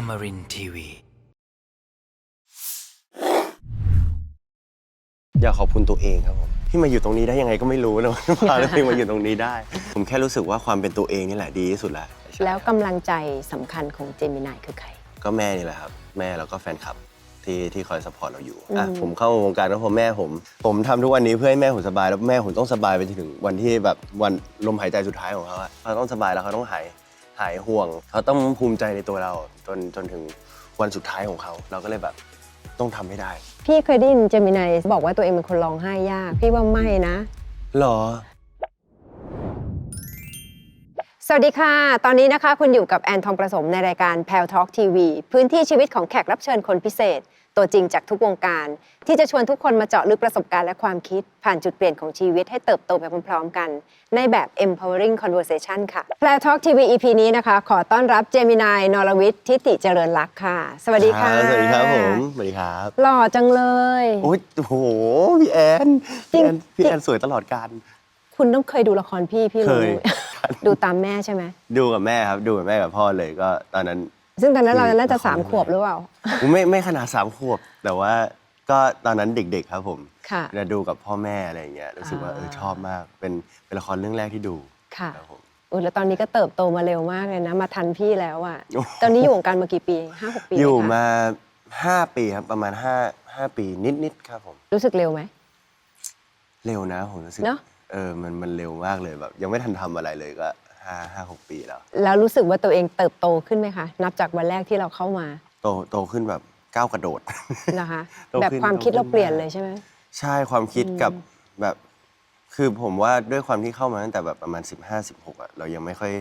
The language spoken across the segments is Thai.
Amarin Tiwi. อยากขอบคุณตัวเองครับผมที่มาอยู่ตรงนี้ได้ยังไงก็ไม่รู้นะ พาตัวเองมาอยู่ตรงนี้ได้ ผมแค่รู้สึกว่าความเป็นตัวเองนี่แหละดีที่สุดแล้วใช่แล้วกำลังใจสำคัญของเจมินายคือใคร ก็แม่นี่แหละครับ แม่แล้วก็แฟนคลับที่ที่คอยสปอร์ตเราอยู่อะอืม ผมเข้าวงการก็เพราะแม่ผม ผมทำทุกวันนี้เพื่อให้แม่ผมสบายแล้วแม่ผมต้องสบายไปจนถึงวันที่แบบวันลมหายใจสุดท้ายของเขาอะเขาต้องสบายแล้วเขาต้องหาย หายห่วง เขาต้องภูมิใจในตัวเราจนจนถึงวันสุดท้ายของเขา เราก็เลยแบบต้องทำให้ได้พี่เคยได้ยินเจมินายบอกว่าตัวเองเป็นคนร้องไห้ยาก พี่ว่าไม่นะ หรอ สวัสดีค่ะ ตอนนี้นะคะคุณอยู่กับแอนทองประสมในรายการแพลทอ l k ทีวีพื้นที่ชีวิตของแขกรับเชิญคนพิเศษ ตัวจริงจากทุกวงการ ที่จะชวนทุกคนมาเจาะลึกประสบการณ์และความคิด ผ่านจุดเปลี่ยนของชีวิตให้เติบโตไปพร้อมๆกัน ในแบบ empowering conversation ค่ะแพลทอ l k ทีวี EP นี้นะคะ ขอต้อนรับเจมินายนรวิทย์ทิติเจริญลักษณ์ค่ะ สวัสดีค่ะ สวัสดีครับผมสวัสดีครับหล่อจังเลยโอ้ยโอ้โหพี่แอนจริพี่งแอนพี่แอนสวยตลอดการคุณต้องเคยดูละครพี่พี่เครู้ยดูตามแม่ใช่ไหมดูกับแม่ครับ ดูกับแม่กับพ่อเลยก็ตอนนั้น ซึ่งตอนนั้นเราน่าจะละครสามขวบหรือเปล่าผมไม่ไม่ขนาดสามขวบ แต่ว่าก็ตอนนั้นเด็ก ๆ ครับผมค่ะ จะดูกับพ่อแม่อะไรอย่างเงี้ยรู้สึกว่าอ่าเออชอบมากเป็นเป็นละครเรื่องแรกที่ดูค่ะครับผมอุ้ยแล้วตอนนี้ก็เติบโตมาเร็วมากเลยนะ มาทันพี่แล้วอะโอ้โหตอนนี้อยู่วงการมากี่ปีห้าหกปีอยู่ไหคะมาห้าปีครับประมาณห้าห้าปีนิดๆครับผม รู้สึกเร็วไหมเร็วนะผมรู้สึกเนอะ เออมันมันเร็วมากเลยแบบ ยังไม่ทันทำอะไรเลยก็ ห้าห้าหกปีแล้ว แล้วรู้สึกว่าตัวเองเติบโตขึ้นไหมคะ นับจากวันแรกที่เราเข้ามาโตโตขึ้นแบบก้าวกระโดด นะคะ โตขึ้นแบบความคิดโตขึ้น เราเปลี่ยนมากเลยใช่ไหม ใช่ความคิดกับอืมแบบ คือผมว่าด้วยความที่เข้ามาตั้งแต่แบบประมาณ 15 16อะเรายังไม่ค่อย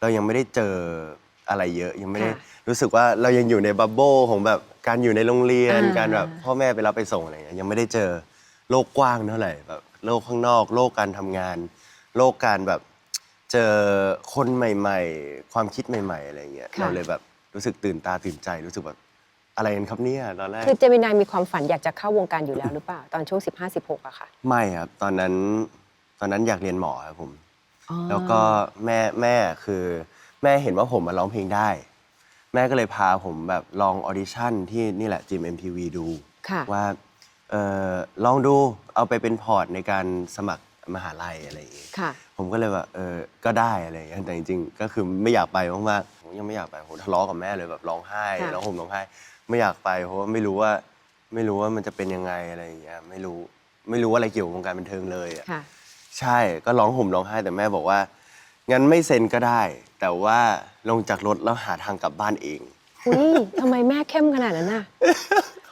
เรายังไม่ได้เจออะไรเยอะ ยังไม่ได้รู้สึกว่าเรายังอยู่ในบับเบิลของแบบการอยู่ในโรงเรียนการแบบพ่อแม่ไปรับไปส่งอะไรอย่างเงี้ยยังไม่ได้เจอโลกกว้างเท่าไหร่แบบโลกข้างนอก โลกการทำงาน โลกการแบบ เจอคนใหม่ ๆ ความคิดใหม่ ๆ อะไรอย่างเงี้ยเราเลยแบบรู้สึกตื่นตาตื่นใจรู้สึกแบบอะไรกันครับเนี่ยตอนแรกคือเจมินายมีความฝันอยากจะเข้าวงการอยู่แล้วหรือเปล่า ตอนช่วง 15 16อะค่ะไม่ครับตอนนั้นตอนนั้นอยากเรียนหมอครับผมอ๋อแล้วก็แม่แม่คือแม่เห็นว่าผมมาร้องเพลงได้ แม่ก็เลยพาผมแบบลองออดิชั่นที่นี่แหละจิม MTV ดู ค่ะว่าเออลองดูเอาไปเป็นพอร์ตในการสมัครมหาลัยอะไรอย่างงี้ค่ะ ผมก็เลยแบบเออก็ได้อะไรอย่างเงี้ยแต่จริงๆ ก็คือไม่อยากไปมากๆผมยังไม่อยากไปผมทะเลาะกับแม่เลยแบบร้องไห้ค่ะ ร้องห่มร้องไห้ ไม่อยากไปเพราะว่าไม่รู้ว่า ไม่รู้ว่ามันจะเป็นยังไงอะไรอย่างเงี้ยไม่รู้ไม่รู้อะไรเกี่ยวกับวงการบันเทิงเลยอะ ค่ะ ใช่ก็ร้องห่มร้องไห้แต่แม่บอกว่า งั้นไม่เซ็นก็ได้ แต่ว่าลงจากรถแล้วหาทางกลับบ้านเองอุ้ยทำไมแม่เข้มขนาดนั้นน่ะ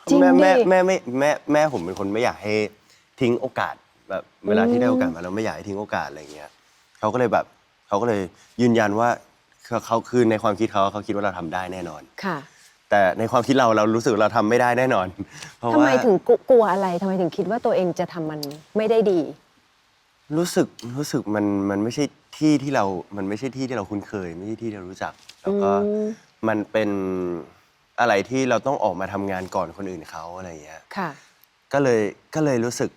จริงแม่แม่ดิแม่ไม่แม่แม่ผมเป็นคนไม่อยากให้ทิ้งโอกาสแบบเวลาที่ได้โอกาสมาแล้วไม่อยากให้ทิ้งโอกาสอะไรเงี้ย เขาก็เลยแบบเขาก็เลยยืนยันว่าเขาเขาคือในความคิดเขาเขาคิดว่าเราทำได้แน่นอน ค่ะแต่ในความคิดเราเรารู้สึกว่าเราทำไม่ได้แน่นอน เพราะทำไมว่าถึงกลัวอะไรทำไมถึงคิดว่าตัวเองจะทำมันไม่ได้ดี รู้สึกรู้สึกมันมันไม่ใช่ที่ที่เรา มันไม่ใช่ที่ที่เราคุ้นเคย ไม่ใช่ที่ที่เรารู้จัก แล้วก็อืม มันเป็นอะไรที่เราต้องออกมาทำงานก่อนคนอื่นเขาอะไรอย่างเงี้ย ค่ะ ก็เลยก็เลยรู้สึก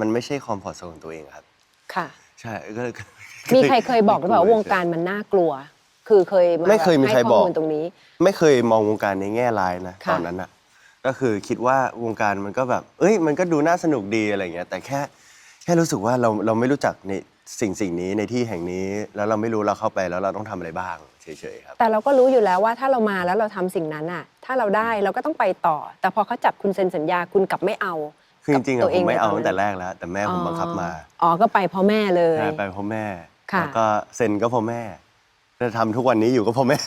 มันไม่ใช่คอมฟอร์ทโซนของตัวเองครับ ค่ะ ใช่ก็เลยมีใครเคยบอกหรือเปล่าว่าวงการมันน่ากลัว คือเคยมาไม่เคยมีใครให้บข้ออกมูลตรงนี้ ไม่เคยมองวงการในแง่ร้ายนะค่ะตอนนั้นอะก็คือคิดว่าวงการมันก็แบบ เอ้ย มันก็ดูน่าสนุกดีอะไรอย่างเงี้ย แต่แค่แค่รู้สึกว่าเราเราไม่รู้จักในสิ่งสิ่งนี้ในที่แห่งนี้ แล้วเราไม่รู้เราเข้าไปแล้วเราต้องทำอะไรบ้างเฉยๆครับ แต่เราก็รู้อยู่แล้วว่าถ้าเรามาแล้วเราทำสิ่งนั้นอะ ถ้าเราได้เราก็ต้องไปต่อ แต่พอเขาจับคุณเซ็นสัญญาคุณกลับไม่เอา คือจริงๆกับอะตัวผมไม่เอาในตั้งแต่แรกแล้ว แต่แม่ผมบังคับมาอ๋อก็ไปเพราะแม่เลยใช่ไปเพราะแม่ค่ะแล้วก็เซ็นก็เพราะแม่จะทำทุกวันนี้อยู่ก็เพราะแม่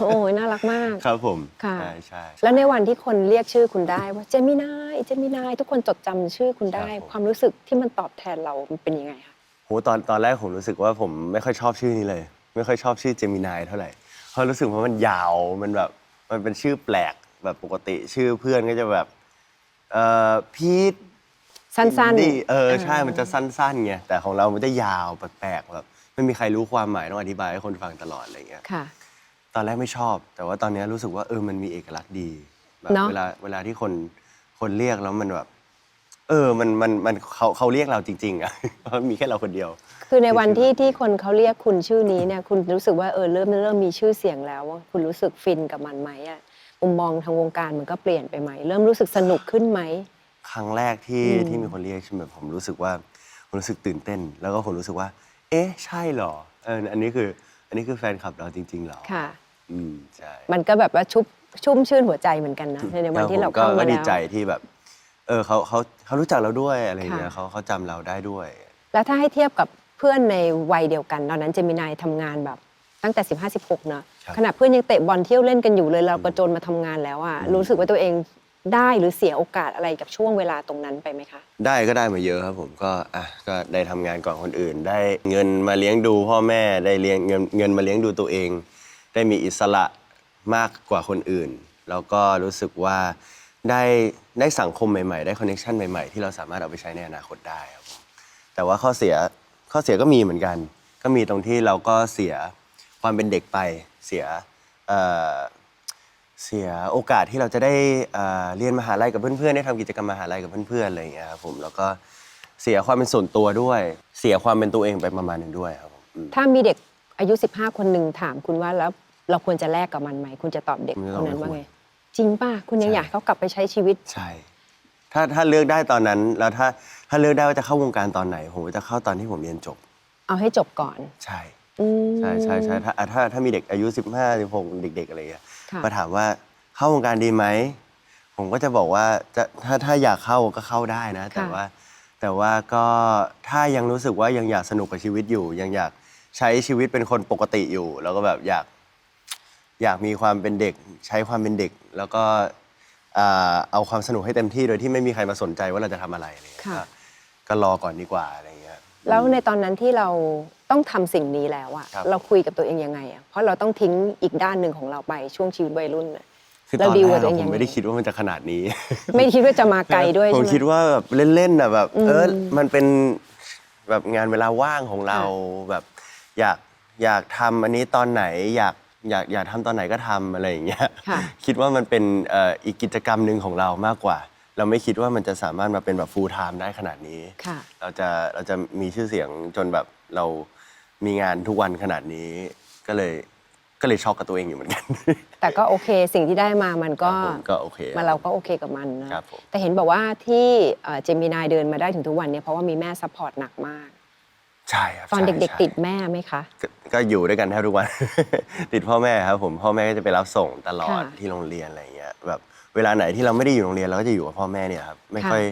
โอ้ยน่ารักมากครับผมค่ะใช่ใช่แล้วในวันที่คนเรียกชื่อคุณได้ว่าเจมินายเจมินายทุกคนจดจำชื่อคุณได้ครับผมความรู้สึกที่มันตอบแทนเรามันเป็นยังไงคะโหตอนตอนแรกผมรู้สึกว่าผมไม่ค่อยชอบชื่อนี้เลย ไม่ค่อยชอบชื่อเจมินายเท่าไหร่เพราะรู้สึกว่ามันยาวมันแบบมันเป็นชื่อแปลกแบบปกติชื่อเพื่อนก็จะแบบเอ่อพีท สั้นดีเออๆใช่มันจะสั้นๆไงแต่ของเรามันจะยาวแปลกๆแบบไม่มีใครรู้ความหมายต้องอธิบายให้คนฟังตลอดอะไรเงี้ยค่ะ ตอนแรกไม่ชอบ แต่ว่าตอนนี้รู้สึกว่าเออมันมีเอกลักษณ์ดีแบบเนอะเวลาเวลาที่คนคนเรียกแล้วมันแบบ เออมันมันมันเขาเขาเรียกเราจริงๆอะ เพราะมีแค่เราคนเดียว คือในวันที่ที่คนเขาเรียกคุณชื่อนี้เนี่ยคุณรู้สึกว่าเออเริ่มเริ่มมีชื่อเสียงแล้วว่าคุณรู้สึกฟินกับมันไหมอะมุมมองทางวงการมันก็เปลี่ยนไปไหมเริ่มรู้สึกสนุกขึ้นไหม ครั้งแรกที่อืมที่มีคนเรียกใช่ไหมผมรู้สึกว่าผมรู้สึกตื่นเต้น แล้วก็ผมรู้สึกว่า เอ๊ะใช่เหรอเอออันนี้คืออันนี้คือแฟนคลับเราจริง ๆเหรอค่ะ อืมใช่มันก็แบบว่าชุบชุ่มชื่นหัวใจเหมือนกันนะในในวันที่เราก็เข้าก็มาดีแล้วใจที่แบบ เออเขาเขาเขารู้จักเราด้วยอะไรอย่างเงี้ยค่ะเขาเขาจำเราได้ด้วย แล้วถ้าให้เทียบกับเพื่อนในวัยเดียวกันตอนนั้นเจมินายทำงานแบบตั้งแต่ 15 16 เนอะครับขณะเพื่อนยังเตะบอลเที่ยวเล่นกันอยู่เลย เรากระโจนมาทำงานแล้วอะรู้สึกว่าตัวเอง ได้หรือเสียโอกาสอะไรกับช่วงเวลาตรงนั้นไปไหมคะ ได้ก็ได้มาเยอะครับผมก็อะก็ได้ทำงานก่อนคนอื่น ได้เงินมาเลี้ยงดูพ่อแม่ได้เลี้ยงเงินเงินมาเลี้ยงดูตัวเอง ได้มีอิสระมากกว่าคนอื่น แล้วก็รู้สึกว่าได้ได้สังคมใหม่ๆ ได้คอนเนคชันใหม่ๆ ที่เราสามารถเอาไปใช้ในอนาคตได้ครับผมแต่ว่าข้อเสียข้อเสียก็มีเหมือนกัน ก็มีตรงที่เราก็เสียความเป็นเด็กไปเสียเอ่อ เสียโอกาสที่เราจะได้เอ่อเรียนมหาลัยกับเพื่อนๆได้ทำกิจกรรมมหาลัยกับเพื่อนๆอะไรอย่างเงี้ยครับผมแล้วก็เสียความเป็นส่วนตัวด้วย เสียความเป็นตัวเองไปประมาณหนึ่งด้วยครับผมอืมถ้ามีเด็กอายุ 15 คนหนึ่งถามคุณว่าแล้วเราควรจะแลกกับมันไหม คุณจะตอบเด็กผมจะคตอบนนั้นไม่ว่าควรไง จริงป่ะ คุณยังใช่อยากให้เขากลับไปใช้ชีวิต ใช่ ถ้าถ้าเลือกได้ตอนนั้นแล้วถ้าถ้าเลือกได้ว่าจะเข้าวงการตอนไหน ผมก็จะเข้าตอนที่ผมเรียนจบเอาให้จบก่อนใช่ อืม ใช่ใช่ใช่ถ้าอะถ้าถ้ามีเด็กอายุ 15 16 เด็ก ๆ อะไรอย่างเงี้ย ค่ะมาถามว่าเข้าวงการดีไหม ผมก็จะบอกว่าจะถ้าถ้าอยากเข้าก็เข้าได้นะ แต่ว่าแต่ว่าก็ถ้ายังรู้สึกว่ายังอยากสนุกกับชีวิตอยู่ ยังอยากใช้ชีวิตเป็นคนปกติอยู่ แล้วก็แบบอยากอยากมีความเป็นเด็ก ใช้ความเป็นเด็ก แล้วก็อ่าเอาความสนุกให้เต็มที่โดยที่ไม่มีใครมาสนใจว่าเราจะทำอะไรอะไรอย่างเงี้ยค่ะก็ก็รอก่อนดีกว่าอะไรอย่างเงี้ย แล้วในตอนนั้นที่เราต้องทำสิ่งนี้แล้วอะครับเราคุยกับตัวเองยังไงอะเพราะเราต้องทิ้งอีกด้านหนึ่งของเราไปช่วงชีวิตวัยรุ่นน่ะคือตเราอนดีลแรกับกตัวเออะงผยัมงไงไม่ได้คิดว่ามันจะขนาดนี้ ไม่คิดว่าจะมาไกลด้วยผมใช่ไหมคิดว่าแบบเล่นๆน่ะแบบอืมเออมันเป็นแบบงานเวลาว่างของเราแบบอยากอยากทำอันนี้ตอนไหนอยากอยากอยากทำตอนไหนก็ทำอะไรอย่างเงี้ยค่ะคิดว่ามันเป็นเอ่ออีกกิจกรรมหนึ่งของเรามากกว่า เราไม่คิดว่ามันจะสามารถมาเป็นแบบ full time ได้ขนาดนี้ ค่ะ เราจะเราจะมีชื่อเสียงจนแบบเรามีงานทุกวันขนาดนี้ ก็เลยก็เลยช็อกกับตัวเองอยู่เหมือนกัน แต่ก็โอเคสิ่งที่ได้มามันก็ครับผมก็โอเคมาเราก็โอเคกับมันนะครับผม แต่เห็นบอกว่าที่เจมินายเดินมาได้ถึงทุกวันเนี่ยเพราะว่ามีแม่ซัพพอร์ตหนักมาก ใช่ครับตอนใช่เด็ก ใช่ ๆ ติดแม่ไหมคะ ก็ก็อยู่ด้วยกันแทบทุกวัน ติดพ่อแม่ครับผมพ่อแม่ก็จะไปรับส่งตลอดค่ะที่โรงเรียนอะไรอย่างเงี้ยแบบ เวลาไหนที่เราไม่ได้อยู่โรงเรียนเราก็จะอยู่กับพ่อแม่เนี่ยครับไม่ค่ะค่อย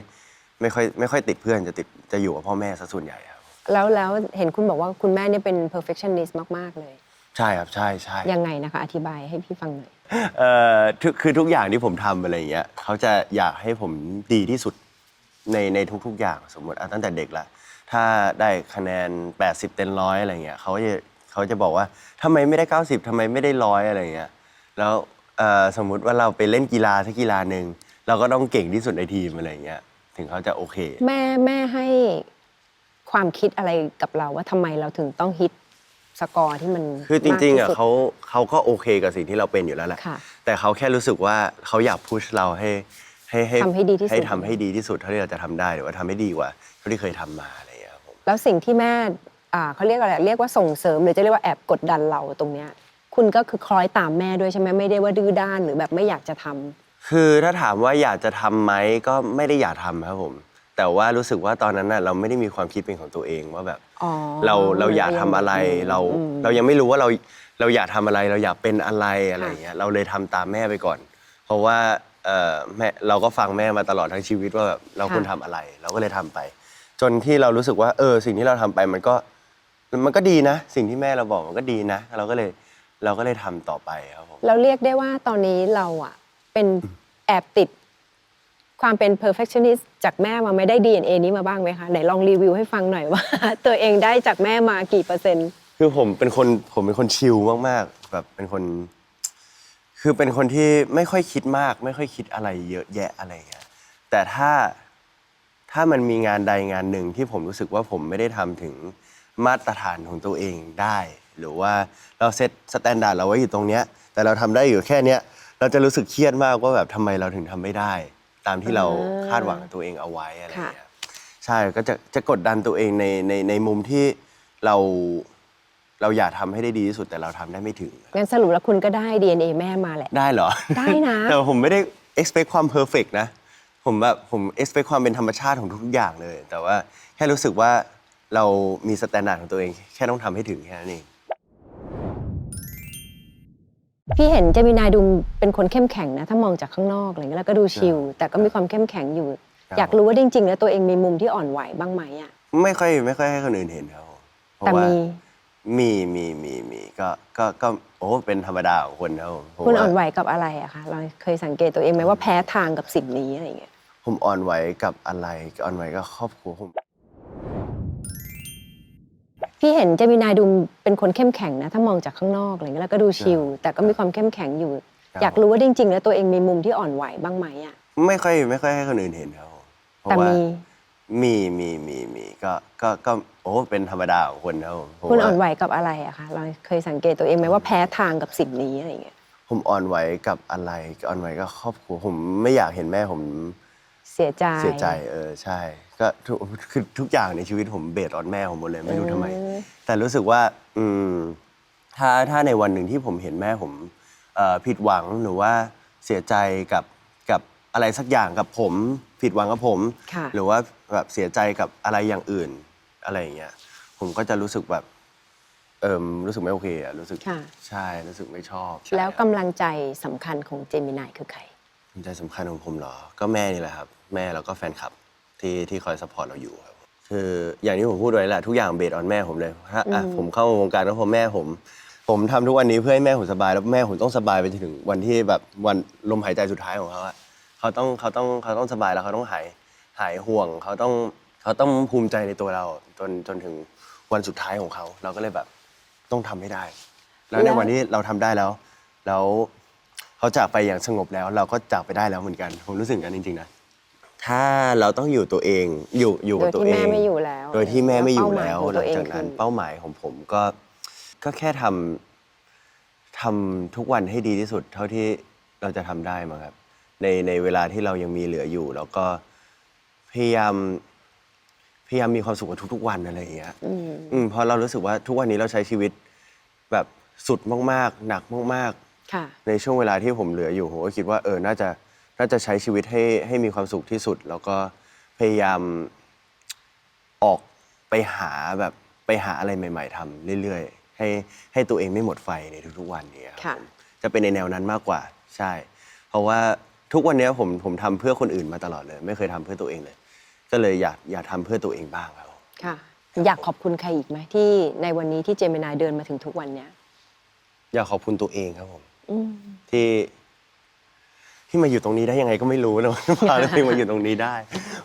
ไม่ค่อยไม่ค่อยติดเพื่อนจะติดจะอยู่กับพ่อแม่ซะส่วนใหญ่ครับแล้วแล้วเห็นคุณบอกว่าคุณแม่เนี่ยเป็น perfectionist มาก ๆ เลย ใช่ครับใช่ใช่ยังไงนะคะ อธิบายให้พี่ฟังหน่อยเอ่อทุกคือทุกอย่างที่ผมทำอะไรอย่างเงี้ยเขาจะอยากให้ผมดีที่สุดในในทุกๆ อย่างสมมติอะตั้งแต่เด็กละถ้าได้คะแนน 80 เต็มร้อยอะไรเงี้ยเขาจะเขาจะบอกว่าทำไมไม่ได้ 90ทำไมไม่ได้ร้อยอะไรเงี้ยแล้ว เอ่อสมมุติว่าเราไปเล่นกีฬาสักกีฬาหนึ่งเราก็ต้องเก่งที่สุดในทีมอะไรเงี้ยถึงเขาจะโอเค แม่แม่ให้ความคิดอะไรกับเราว่าทำไมเราถึงต้องฮิตสกอร์ที่มันคือจริงๆอะมกที่สุด เขาเขาก็โอเคกับสิ่งที่เราเป็นอยู่แล้วแหละค่ะแต่เขาแค่รู้สึกว่าเขาอยากพุชเราให้ให้ให้ทำให้ดีที่สุด ให้ทำให้ดีที่สุดเท่าที่เราจะทำได้หรือว่าทำให้ดีกว่าเท่าที่เคยทำมาอะไรอย่างเงี้ยครับผมแล้วสิ่งที่แม่อ่าเขาเรียกอะไรเรียกว่าส่งเสริมหรือจะเรียกว่าแอบกดดันเราตรงเนี้ย คุณก็คือคล้อยตามแม่ด้วยใช่ไหมไม่ได้ว่าดื้อด้านหรือแบบไม่อยากจะทำคือถ้าถามว่าอยากจะทำไหมก็ไม่ได้อยากทำครับผม แต่ว่ารู้สึกว่าตอนนั้นน่ะเราไม่ได้มีความคิดเป็นของตัวเองว่าแบบ อ๋อเราเราอยากทำอะไรเราอืม เรายังไม่รู้ว่าเราเราอยากทำอะไรเราอยากเป็นอะไรอะไรอย่างเงี้ยเราเลยทำตามแม่ไปก่อน เพราะว่าเอ่อแม่เราก็ฟังแม่มาตลอดทั้งชีวิตว่าแบบเราควรทำอะไร เราก็เลยทำไป จนที่เรารู้สึกว่าเออสิ่งที่เราทำไปมันก็มันก็ดีนะ สิ่งที่แม่เราบอกมันก็ดีนะ เราก็เลย เราก็เลยทำต่อไปครับผมเราเรียกได้ว่าตอนนี้เราอะเป็นแอบติดความเป็น perfectionist จากแม่มาไม่ได้ DNA นี้มาบ้างไหมคะ ไหนลองรีวิวให้ฟังหน่อยว่า ตัวเองได้จากแม่มากี่เปอร์เซ็นต์ คือผมเป็นคนผมเป็นคนชิลมากๆแบบเป็นคน คือเป็นคนที่ไม่ค่อยคิดมาก ไม่ค่อยคิดอะไรเยอะแยะอะไรอย่างเงี้ยแต่ถ้าถ้ามันมีงานใดงานหนึ่งที่ผมรู้สึกว่าผมไม่ได้ทำถึงมาตรฐานของตัวเองได้ หรือว่าเราเซตสแตนดาร์ดเราไว้อยู่ตรงเนี้ยแต่เราทำได้อยู่แค่เนี้ยเราจะรู้สึกเครียดมากว่าแบบทำไมเราถึงทำไม่ได้ ตามที่เราอ่า คาดหวังกับตัวเองเอาไว้อะไรอย่างเงี้ยใช่ก็จะจะกดดันตัวเองในในในมุมที่เราเราอยากทำให้ได้ดีที่สุดแต่เราทำได้ไม่ถึง งั้นสรุปแล้วคุณก็ได้ DNA แม่มาแหละ ได้เหรอ ได้นะ แต่ผมไม่ได้ expect ความ perfect นะ ผมแบบผม expect ความเป็นธรรมชาติของทุกๆอย่างเลย แต่ว่าแค่รู้สึกว่าเรามีสแตนดาร์ดของตัวเอง แค่ต้องทำให้ถึงแค่นั้นเอง พี่เห็นเจมินายดูเป็นคนเข้มแข็งนะ ถ้ามองจากข้างนอกอะไรเงี้ยแล้วก็ดูชิลแต่ก็มีความเข้มแข็งอยู่ครับอยากรู้ว่าจริงๆ แล้วตัวเองมีมุมที่อ่อนไหวบ้างไหมอะไม่ค่อยไม่ค่อยให้คนอื่นเห็นครับผมเพแต่ราะว่ามีมีมีมีมีก็ก็ก็โอ้เป็นธรรมดาของคนครับผมเพราะคุณว่าอ่อนไหวกับอะไรอะคะเราเคยสังเกตตัวเองไหมว่าแพ้ทางกับสิ่งนี้อะไรเงี้ยผมอ่อนไหวกับอะไรอ่อนไหวกับครอบครัวผม พี่เห็นเจมินายดูเป็นคนเข้มแข็งนะ ถ้ามองจากข้างนอกอะไรเงี้ยแล้วก็ดูชิลแต่ก็มีความเข้มแข็งอยู่ ครับ อยากรู้ว่าจริงๆ แล้วตัวเองมีมุมที่อ่อนไหวบ้างไหมอะไม่ค่อยไม่ค่อยให้คนอื่นเห็นครับผมเพแต่ราะว่ามีมีมีมีมีก็ก็ก็โอ้เป็นธรรมดาของคนครับผมเพราะคุณว่าอ่อนไหวกับอะไรอะคะเราเคยสังเกตตัวเองไหมว่าแพ้ทางกับสิ่งนี้อะไรเงี้ยผมอ่อนไหวกับอะไรอ่อนไหวกับครอบครัวผมไม่อยากเห็นแม่ผม เสียใจเสียใจเออใช่ ก็ทุกคือทุกอย่างในชีวิตผมเบสออนแม่ผมหมดเลยไม่รู้ทำไมอืมแต่รู้สึกว่า อืมถ้าถ้าในวันหนึ่งที่ผมเห็นแม่ผมเอ่อผิดหวังหรือว่าเสียใจกับกับอะไรสักอย่างกับผม ผิดหวังกับผม ค่ะ หรือว่าแบบเสียใจกับอะไรอย่างอื่นอะไรอย่างเงี้ยผมก็จะรู้สึกแบบ เอิมรู้สึกไม่โอเคอะรู้สึกค่ะ ใช่รู้สึกไม่ชอบใช่แล้วครับกำลังใจสำคัญของเจมินายคือใครปัจจัยสำคัญของผมเหรอ ก็แม่นี่แหละครับ แม่แล้วก็แฟนคลับที่ที่คอยสปอร์ตเราอยู่ครับคืออย่างที่ผมพูดไว้แหละทุกอย่างเบสออนแม่ผมเลยถ้าอะอืมผมเข้าวงการก็เพราะแม่ผม ผมทำทุกวันนี้เพื่อให้แม่ผมสบายแล้วแม่ผมต้องสบายไปจนถึงวันที่แบบวันลมหายใจสุดท้ายของเขาอะเขาต้องเขาต้องเขาต้องสบายแล้วเขาต้องหายหายห่วงเขาต้องเขาต้องภูมิใจในตัวเราจนจนถึงวันสุดท้ายของเขา เราก็เลยแบบต้องทำให้ได้ แล้วในแล้ววันที่เราทำได้แล้ว แล้วเขาจากไปอย่างสงบแล้ว เราก็จากไปได้แล้วเหมือนกัน ผมรู้สึกกันจริงๆนะ ถ้าเราต้องอยู่ตัวเองอยู่อยู่โดกับยตัวที่เองแม่ไม่อยู่แล้ว โดยที่แม่ไม่อยู่แล้วเป้าหมายของหตัลัวงเองจากนั้นคือเป้าหมายของผมก็ก็แค่ทำทำทุกวันให้ดีที่สุด เท่าที่เราจะทำได้มั้งครับ ในในเวลาที่เรายังมีเหลืออยู่ แล้วก็พยายามพยายามมีความสุขกับทุกๆ วันอะไรอย่างเงี้ย อืม อืมเพราะเรารู้สึกว่าทุกวันนี้เราใช้ชีวิตแบบสุดมากๆ หนักมากค่ะ ๆ ในช่วงเวลาที่ผมเหลืออยู่ผมก็คิดว่าเออน่าจะ น่าจะใช้ชีวิตให้ให้มีความสุขที่สุด แล้วก็พยายามออกไปหาแบบไปหาอะไรใหม่ ๆทำเรื่อยๆ ให้ให้ตัวเองไม่หมดไฟในทุกๆวันนี้ครับค่ะ ผมจะเป็นในแนวนั้นมากกว่าใช่ เพราะว่าทุกวันนี้ผมผมทำเพื่อคนอื่นมาตลอดเลย ไม่เคยทำเพื่อตัวเองเลย ก็เลยอยากอยากทำเพื่อตัวเองบ้างครับ ค่ะ อยากขอบคุณใครอีกไหมที่ในวันนี้ที่เจมินายเดินมาถึงทุกวันเนี้ยอยากขอบคุณตัวเองครับผม อืมที่ ที่มาอยู่ตรงนี้ได้ยังไงก็ไม่รู้นะพาตัวเองมาอยู่ตรงนี้ได้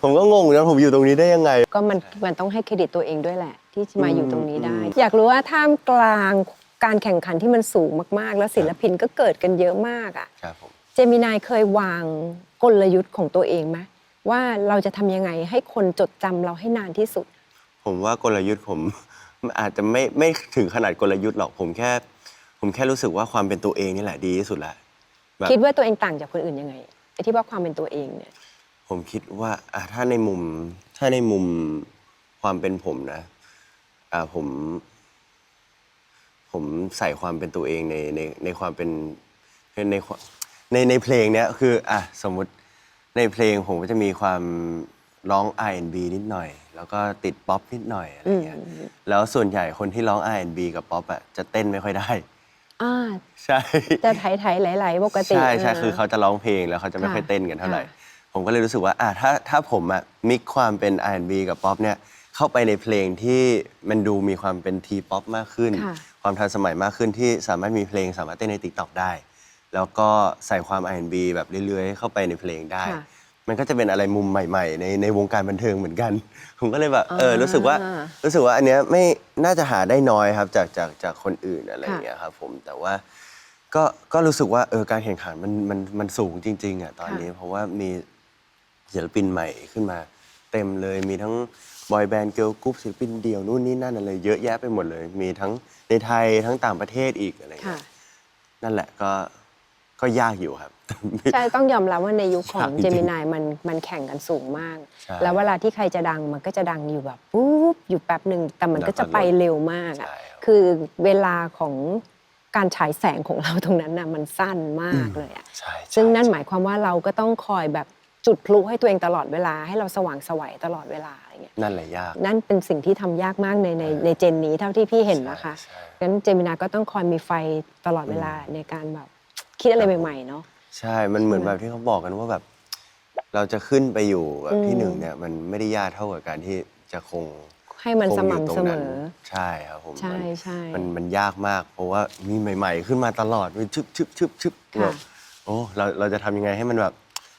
ผมก็งงนะผมอยู่ตรงนี้ได้ยังไง ก็มันมันต้องให้เครดิตตัวเองด้วยแหละ ที่มาอยู่ตรงนี้ได้อืมอยากรู้ว่าท่ามกลางการแข่งขันที่มันสูงมากๆ แล้วศิลปินก็เกิดกันเยอะมากอะครับผมเจมินายเคยวางกลยุทธ์ของตัวเองไหมว่าเราจะทำยังไงให้คนจดจำเราให้นานที่สุด ผมว่ากลยุทธ์ผมอาจจะไม่ไม่ถึงขนาดกลยุทธ์หรอกผมแค่ ผมแค่รู้สึกว่าความเป็นตัวเองนี่แหละดีที่สุดละ แบบคิดว่าตัวเองต่างจากคนอื่นยังไงไอ้ที่ว่าความเป็นตัวเองเนี่ย ผมคิดว่าอะถ้าในมุมถ้าในมุมความเป็นผมนะอ่าผม ผมใส่ความเป็นตัวเองในในในความเป็นในในความในในเพลงเนี้ยคืออะสมมุติในเพลงผมก็จะมีความร้อง R&B นิดหน่อย แล้วก็ติดป๊อปนิดหน่อยอะไรเงี้ยอืมแล้วส่วนใหญ่คนที่ร้อง R&B กับป๊อปอะจะเต้นไม่ค่อยได้ อ่าใช่จะไถๆไหลๆปกติใช่ใช่เคือเขาจะร้องเพลงแล้วเขาจะไม่ค่ะค่อยเต้นกันเท่าไหร่ค่ะผมก็เลยรู้สึกว่าอะถ้าถ้าผมอะมิกความเป็น R&B กับป๊อปเนี่ยเข้าไปในเพลงที่มันดูมีความเป็นทีป๊อปมากขึ้นค่ะความทันสมัยมากขึ้นที่สามารถมีเพลงสามารถเต้นใน t ิ k t o k ได้ แล้วก็ใส่ความ R&B แบบเรื่อยๆ เข้าไปในเพลงได้ค่ะ มันก็จะเป็นอะไรมุมใหม่ๆ ในในวงการบันเทิงเหมือนกัน ผมก็เลยแบบเอออ่ารู้สึกว่ารู้สึกว่าอันเนี้ยไม่น่าจะหาได้น้อยครับจากจากจากคนอื่นอะไรอค่ะย่างเงี้ยครับผมแต่ว่าก็ก็รู้สึกว่าเออการแข่งขันมันมันมันสูงจริงๆอะตอนนี้ เพราะว่ามีศิลปินใหม่ขึ้นมาเต็มเลยมีทั้งบอยแบนด์เกิร์ลกรุ๊ปศิลปินเดี่ยวนู่นนี่นั่นอะไรเยอะแยะไปหมดเลย มีทั้งในไทยทั้งต่างประเทศอีกอะไรค่ะเงี้ยนั่นแหละก็ ก็ยากอยู่ครับ ใช่ต้องยอมรับว่าในยุคของยากจริงๆเจมินายมันมันแข่งกันสูงมากใช่แล้วเวลาที่ใครจะดังมันก็จะดังอยู่แบบปุ๊บอยู่แป๊บหนึ่งแต่มันก็จะไปเร็วมากอะใช่ครับคือเวลาของการฉายแสงของเราตรงนั้นน่ะมันสั้นมากเลยอะใช่ใช่ซึ่งนั่นใช่หมายความว่าเราก็ต้องคอยแบบจุดพลุให้ตัวเองตลอดเวลาให้เราสว่างไสวัยตลอดเวลาอะไรเงี้ยนั่นแหละยาก นั่นเป็นสิ่งที่ทำยากมากในในในเจนนี้เท่าที่พี่เห็นนะคะใช่ใช่งั้นเจมินาก็ต้องคอยมีไฟตลอดเวลาในการแบบ คิดอะไรใหม่ๆเนาะ ใช่ มันเหมือนใช่ไหมแบบที่เขาบอกกันว่าแบบ เราจะขึ้นไปอยู่แบบอืมที่หนึ่งเนี่ย มันไม่ได้ยากเท่ากับการที่จะคงให้มันคงสอยู่ม่ำตรเสงมนั้นอใช่ครับผมใช่มันใช่มันมันยากมาก เพราะว่ามีใหม่ ๆ ขึ้นมาตลอดมันชึบชึบชึบชึบค่ะแบบโอ้เราเราจะทำยังไงให้มันแบบ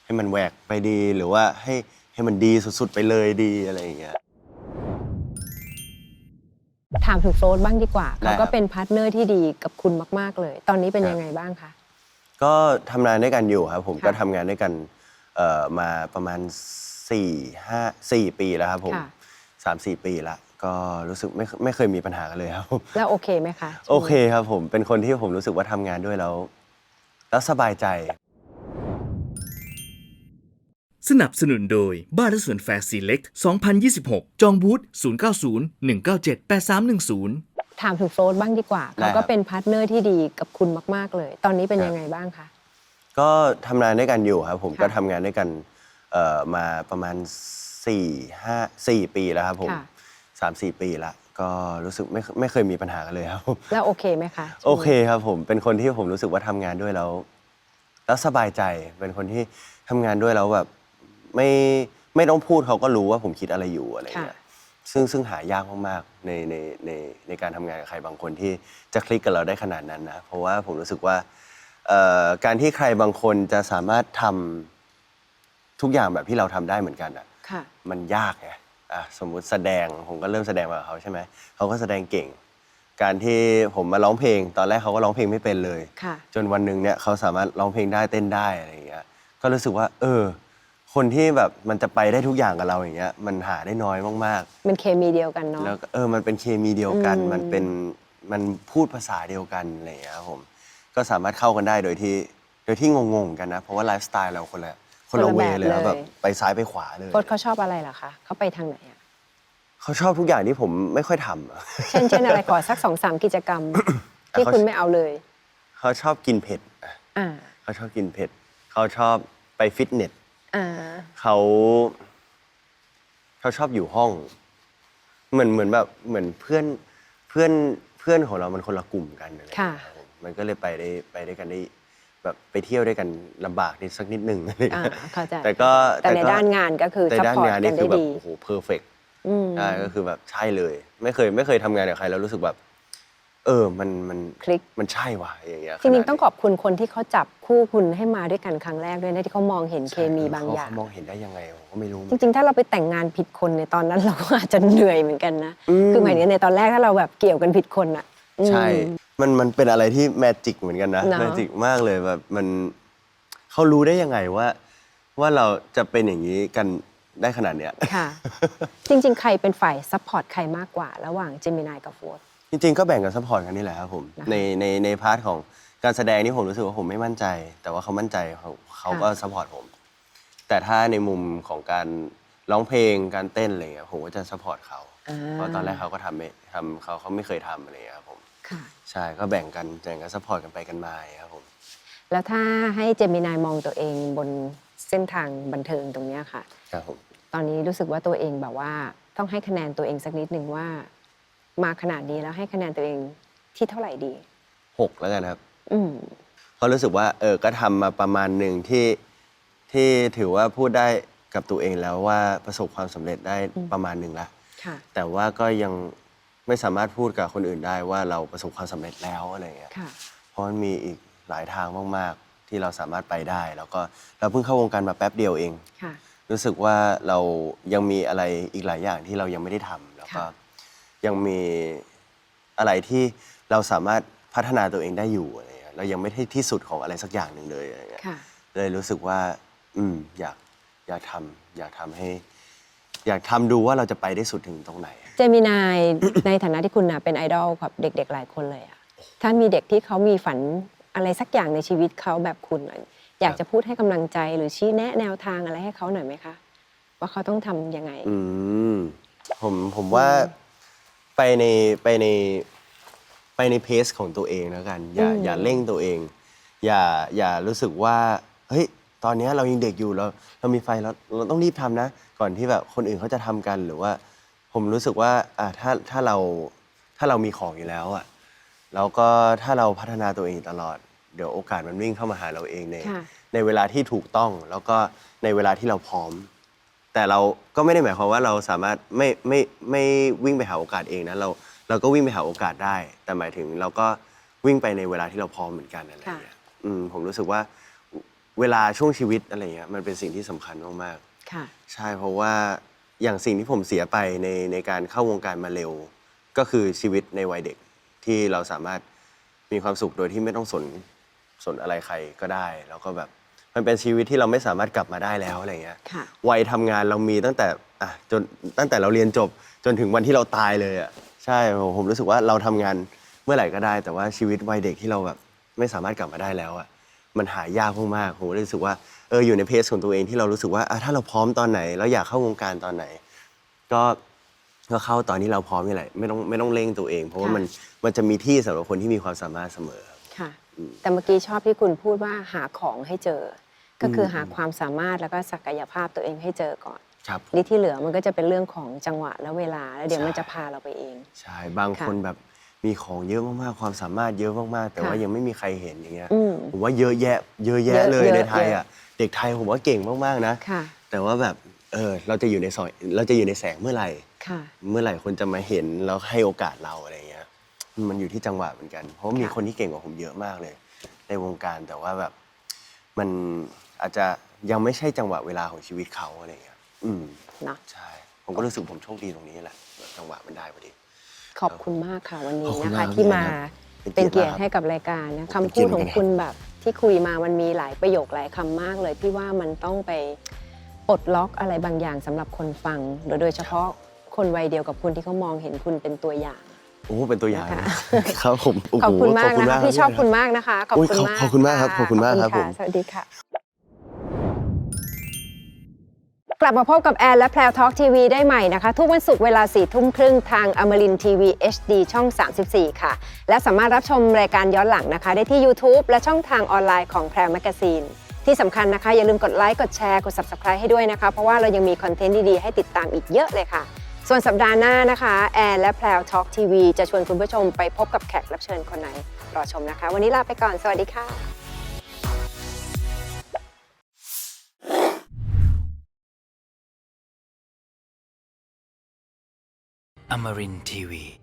ให้มันแหวกไปดีหรือว่าให้ให้มันดีสุดๆไปเลยดีอะไรอย่างเงี้ยถามถึงโฟลตบ้างดีกว่าได้เขาครัก็บเป็นพาร์ทเนอร์ที่ดีกับคุณมาก ๆ เลย ตอนนี้เป็นครับยังไงบ้างคะ ก็ทำงานด้วยกันอยู่ครับผมค่ะก็ทำงานด้วยกันเอ่อมาประมาณ4 5 4ปีแล้วครับผมค่ะ สามสี่ปีละก็รู้สึกไม่ไม่เคยมีปัญหากันเลยครับผม แล้วโอเคไหมคะโอเคครับผมเป็นคนที่ผมรู้สึกว่าทำงานด้วยแล้ว แล้วสบายใจ สนับสนุนโดย บ้านและสวนแฟร์ซีเล็ก2026 จองบูธ090 197 8310 ถามถึงโฟลตบ้างดีกว่าได้เขาครัก็บเป็นพาร์ทเนอร์ที่ดีกับคุณมาก ๆ เลย ตอนนี้เป็นครับยังไงบ้างคะ ก็ทำงานด้วยกันอยู่ครับผมค่ะก็ทำงานด้วยกันเอ่อมาประมาณ4 5 4ปีแล้วครับผมค่ะ สามสี่ปีละก็รู้สึกไม่ไม่เคยมีปัญหากันเลยครับผม แล้วโอเคไหมคะโอเคครับผมเป็นคนที่ผมรู้สึกว่าทำงานด้วยแล้ว แล้วสบายใจเป็นคนที่ทำงานด้วยแล้วแบบไม่ไม่ต้องพูดเขาก็รู้ว่าผมคิดอะไรอยู่อะไรเงี้ย ซึ่งซึ่งหายากมากๆในในในในการทำงานกับใครบางคนที่จะคลิกกับเราได้ขนาดนั้นนะ เพราะว่าผมรู้สึกว่าเอ่อการที่ใครบางคนจะสามารถทำทุกอย่างแบบที่เราทำได้เหมือนกันอะ ค่ะ มันยากไงอะสมมุติแสดงผมก็เริ่มแสดงมากับเขาใช่ไหม เขาก็แสดงเก่ง การที่ผมมาร้องเพลง ตอนแรกเขาก็ร้องเพลงไม่เป็นเลย ค่ะ จนวันหนึ่งเนี่ยเขาสามารถร้องเพลงได้เต้นได้อะไรอย่างเงี้ย ก็รู้สึกว่า เออ คนที่แบบมันจะไปได้ทุกอย่างกับเราอย่างเงี้ยมันหาได้น้อยมากเป็นเคมีเดียวกันๆ เนาะ แล้วก็เออมันเป็นเคมีเดียวกัน อืม มันเป็นมันพูดภาษาเดียวกันอะไรอย่างเงี้ยครับผมก็สามารถเข้ากันได้โดยที่โดยที่งงๆกันนะ เพราะว่าไลฟ์สไตล์เราคนละคนละเวเลยครับแบบไปซ้ายไปขวาเลยโฟลตเขาชอบอะไรเหรอคะเขาไปทางไหนอะเขาชอบทุกอย่างที่ผมไม่ค่อยทำอะ เช่นเช่นอะไรขอสักสองสามกิจกรรม ที่เขาคุณไม่เอาเลย เขาชอบกินเผ็ดอะอ่า เขาชอบกินเผ็ด เขาชอบไปฟิตเนส อ่า เขาเขาชอบอยู่ห้อง เหมือนเหมือนแบบเหมือนเพื่อนเพื่อนเพื่อนของเรามันคนละกลุ่มกันอะไรอย่างค่ะเงี้ยครับผมมันก็เลยไปได้ไปด้วยกันได้แบบไปเที่ยวด้วยกันลำบากนิดสักนิดหนึ่งอะไรอย่างอ่าเงี้ยเข้าใจแต่ก็แต่ในก็ด้านงานก็คือในซัพด้านพอร์ตงานกันี่นคืได้อแบบดีโอ้โหเพอร์เฟก อืม ใช่ก็คือแบบใช่เลย ไม่เคยไม่เคยทำงานกับใครแล้วรู้สึกแบบ เออมันมันคลิก มันใช่ว่ะอย่างเงี้ยจริงขนาดๆต้องขอบคุณคนที่เขาจับคู่คุณให้มาด้วยกันครั้งแรกด้วยนะที่เขามองเห็นเคมีบางอย่างเขมองเห็นได้ยังไงผมก็ไม่รู้เหมืจอนกันริงๆ ถ้าเราไปแต่งงานผิดคนในตอนนั้นเราก็อาจจะเหนื่อยเหมือนกันนะอืมคือหมายถึงในตอนแรกถ้าเราแบบเกี่ยวกันผิดคนอะอืมใช่ มันมันเป็นอะไรที่แมจิกเหมือนกันนะเนอะแมจิกมากเลยแบบมันเขารู้ได้ยังไงว่า ว่าเราจะเป็นอย่างนี้กันได้ขนาดเนี้ยค่ะ จริง ๆ ใครเป็นฝ่ายซัพพอร์ตใครมากกว่า ระหว่างเจมินายกับโฟร์ จริงๆ ก็แบ่งกันซัพพอร์ตกันนี่แหละครับผมนะคะในในในพาร์ทของการแสดงนี่ผมรู้สึกว่าผมไม่มั่นใจ แต่ว่าเขามั่นใจเขาเขาก็ซัพพอร์ตผม แต่ถ้าในมุมของการร้องเพลงการเต้นอะไรเงี้ยผมก็จะซัพพอร์ตเขาอ่าเพราะตอนแรกเขาก็ทำไม่ทำเขาเขาไม่เคยทำอะไรเงี้ยครับผมค่ะใช่ก็แบ่งกันแบ่งกันซัพพอร์ตกันไปกันมาครับผมแล้วถ้าให้เจมินายมองตัวเองบนเส้นทางบันเทิงตรงเนี้ยค่ะครับผมตอนนี้รู้สึกว่าตัวเองแบบว่าต้องให้คะแนนตัวเองสักนิดหนึ่งว่า มาขนาดนี้แล้วให้คะแนนตัวเองที่เท่าไหร่ดี หกแล้วกันครับ อืม เพราะรู้สึกว่าเออก็ทำมาประมาณหนึ่งที่ที่ถือว่าพูดได้กับตัวเองแล้วว่าประสบความสำเร็จได้อืม ประมาณหนึ่งละค่ะ แต่ว่าก็ยังไม่สามารถพูดกับคนอื่นได้ว่าเราประสบความสำเร็จแล้วอะไรเงี้ย ค่ะ เพราะมันมีอีกหลายทางมาก ๆ ที่เราสามารถไปได้ แล้วก็เราเพิ่งเข้าวงการมาแป๊บเดียวเอง ค่ะ รู้สึกว่าเรายังมีอะไรอีกหลายอย่างที่เรายังไม่ได้ทำแล้วก็ค่ะ ยังมีอะไรที่เราสามารถพัฒนาตัวเองได้อยู่อะไรเงี้ยเรายังไม่ได้ที่สุดของอะไรสักอย่างหนึ่งเลยอะไรเงี้ยค่ะ เลยรู้สึกว่า อืมอยากอยากทำอยากทำให้ อยากทำดูว่าเราจะไปได้สุดถึงตรงไหน เจมินาย ในฐานะที่คุณนะเป็นไอดอลกับเด็ก ๆ หลายคนเลยอะถ้ามีเด็กที่เขามีฝันอะไรสักอย่างในชีวิตเขาแบบคุณหน่อยอยากจะพูดให้กำลังใจหรือชี้แนะแนวทางอะไรให้เขาหน่อยไหมคะ ว่าเขาต้องทำยังไง อืมผมผมว่า ไปในไปในไปในเพสของตัวเองแล้วกัน อย่าอืม อย่าเร่งตัวเอง อย่าอย่ารู้สึกว่าเฮ้ยตอนเนี้ยเรายังเด็กอยู่เราเรามีไฟเราเราต้องรีบทำนะ ก่อนที่แบบคนอื่นเขาจะทำกันหรือว่า ผมรู้สึกว่าอะถ้าถ้าเราถ้าเรามีของอยู่แล้วอะแล้วก็ถ้าเราพัฒนาตัวเองตลอด เดี๋ยวโอกาสมันวิ่งเข้ามาหาเราเองใน ค่ะ ในเวลาที่ถูกต้องแล้วก็ในเวลาที่เราพร้อม แต่เราก็ไม่ได้หมายความว่าเราสามารถไม่ไม่ไม่วิ่งไปหาโอกาสเองนะเราเราก็วิ่งไปหาโอกาสได้ แต่หมายถึงเราก็วิ่งไปในเวลาที่เราพร้อมเหมือนกันอะไรอย่างเงี้ยอืมผมรู้สึกว่าเวลาช่วงชีวิตอะไรเงี้ยมันเป็นสิ่งที่สำคัญมากๆค่ะใช่เพราะว่าอย่างสิ่งที่ผมเสียไปในในการเข้าวงการมาเร็ว ก็คือชีวิตในวัยเด็กที่เราสามารถมีความสุขโดยที่ไม่ต้องสนสนอะไรใครก็ได้ แล้วก็แบบ มันเป็นชีวิตที่เราไม่สามารถกลับมาได้แล้วอะไรเงี้ยค่ะ วัยทำงานเรามีตั้งแต่อะจนตั้งแต่เราเรียนจบจนถึงวันที่เราตายเลยอะใช่ผมผมรู้สึกว่าเราทำงานเมื่อไหร่ก็ได้ แต่ว่าชีวิตวัยเด็กที่เราแบบไม่สามารถกลับมาได้แล้วอะมันหายากมากๆผมก็เลยรู้สึกว่าเอออยู่ในเพจของตัวเองที่เรารู้สึกว่าอะถ้าเราพร้อมตอนไหนแล้วอยากเข้าวงการตอนไหน ก็ก็เข้าตอนที่เราพร้อมนี่แหละไม่ต้องไม่ต้องเร่งตัวเอง เพราะว่าค่ะ มันมันจะมีที่สำหรับคนที่มีความสามารถเสมอครับค่ะ แต่เมื่อกี้ชอบที่คุณพูดว่าหาของให้เจอ ก็คืออมหาความสามารถแล้วก็ศักยภาพตัวเองให้เจอก่อนครับนี่ที่เหลือมันก็จะเป็นเรื่องของจังหวะและเวลา แล้วเดี๋ยวใช่มันจะพาเราไปเอง ใช่บางคนแบบมีของเยอะมากๆ ความสามารถเยอะมากๆ แต่ว่าค่ะยังไม่มีใครเห็นอย่างเงี้ยอืม ผมว่าเยอะแยะ เยอะแยะเยอะเลยเยอะในไทยเยอะอะเด็กไทยผมว่าเก่งมากๆนะค่ะ แต่ว่าแบบเออเราจะอยู่ในซอยเราจะอยู่ในแสงเมื่อไหร่ ค่ะ เมื่อไหร่คนจะมาเห็นแล้วให้โอกาสเราอะไรเงี้ย มันอยู่ที่จังหวะเหมือนกัน เพราะว่ามีค่ะคนที่เก่งกว่าผมเยอะมากเลย ในวงการแต่ว่าแบบมัน อาจจะยังไม่ใช่จังหวะเวลาของชีวิตเขาอะไรเงี้ยอืมเนาะใช่ ผมก็รู้สึกผมโชคดีตรงนี้แหละ จังหวะมันได้พอดี ขอบคุณมากค่ะวันนี้ขอบคุณนะมาคะกที่มาครับเป็เป็นนเกีเกียยรรติติให้กับรายการนะเป็นคำเกีพูยดรติของเหมือนกันคุณแบบที่คุยมามันมีหลายประโยคหลายคำมากเลยพี่ว่ามันต้องไปปลดล็อกอะไรบางอย่างสำหรับคนฟัง โดยโดยเฉพาะคนวัยเดียวกับคุณที่เขามองเห็นคุณเป็นตัวอย่าง โอ้เป็นตัวอย่างนะคะครับผมโโหขอบคุณมากนะคะรับพี่ชอบคุณรัมากนะคะขอบโอ้ยคุณขอบมากขอบคุณมากครับะขอบคุณมากครับขอผมสวัสดีค่ะ กลับมาพบกับแอนและแพรวทอล์กทีวีได้ใหม่นะคะ ทุกวันศุกร์เวลา4ี่ทุ่มครึ่งทางอมรินทีวี HD ช่อง 34 ค่ะ และสามารถรับชมรายการย้อนหลังนะคะ ได้ที่ YouTube และช่องทางออนไลน์ของแพรวแมกซีนที่สำคัญนะคะ อย่าลืมกดไลค์กดแชร์กด Subscribe ให้ด้วยนะคะ เพราะว่าเรายังมีคอนเทนต์ดีๆ ให้ติดตามอีกเยอะเลยค่ะ ส่วนสัปดาห์หน้านะคะแอนและแพรวทอล์กทีวีจะชวนคุณผู้ชมไปพบกับแขกรับเชิญคนไหนรอชมนะคะ วันนี้ลาไปก่อนสวัสดีค่ะ Amarin TV.